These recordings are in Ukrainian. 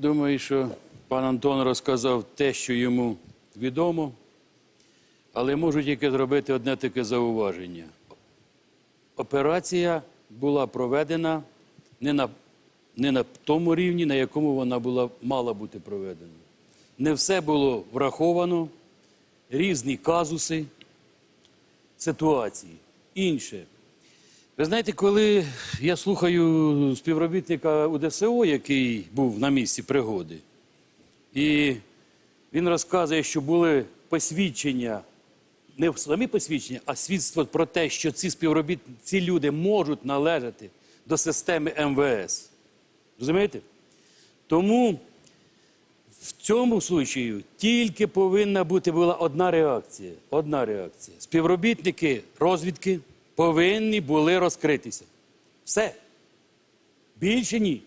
думаю, що пан Антон розказав те, що йому відомо, але можу тільки зробити одне таке зауваження. Операція була проведена не на, не на тому рівні, на якому вона була, мала бути проведена. Не все було враховано, різні казуси, ситуації. Інше. Ви знаєте, коли я слухаю співробітника УДСО, який був на місці пригоди, і він розказує, що були посвідчення, не самі посвідчення, а свідство про те, що ці співробітники, ці люди можуть належати до системи МВС. Розумієте? Тому в цьому случаю тільки повинна бути була одна реакція. Одна реакція. Співробітники розвідки повинні були розкритися. Все. Більше ні.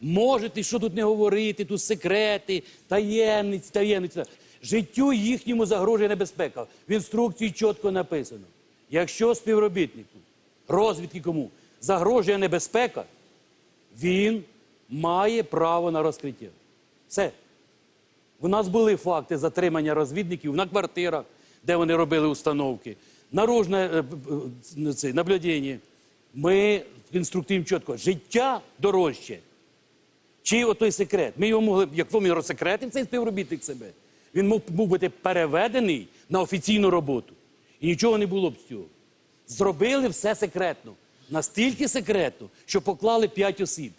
Можете, що тут не говорити, тут секрети, таємниці, таємниці. Життю їхньому загрожує небезпека. В інструкції чітко написано. Якщо співробітнику, розвідки кому загрожує небезпека, він має право на розкриття. Все. У нас були факти затримання розвідників на квартирах, де вони робили установки, наружне е, е, це, наблюдення. Ми інструктуємо чітко, життя дорожче. Чи отой секрет? Ми його могли, як він розсекретив цей співробітник себе, він мог був бути переведений на офіційну роботу. І нічого не було б з цього. Зробили все секретно. Настільки секретно, що поклали п'ять осіб.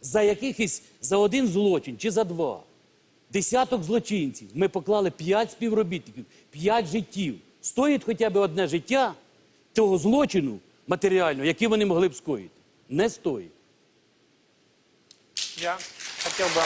За якихось за один злочин чи за два. Десяток злочинців. Ми поклали п'ять співробітників, п'ять життів. Стоїть хоча б одне життя того злочину матеріального, який вони могли б скоїти. Не стоїть. Я хотів бы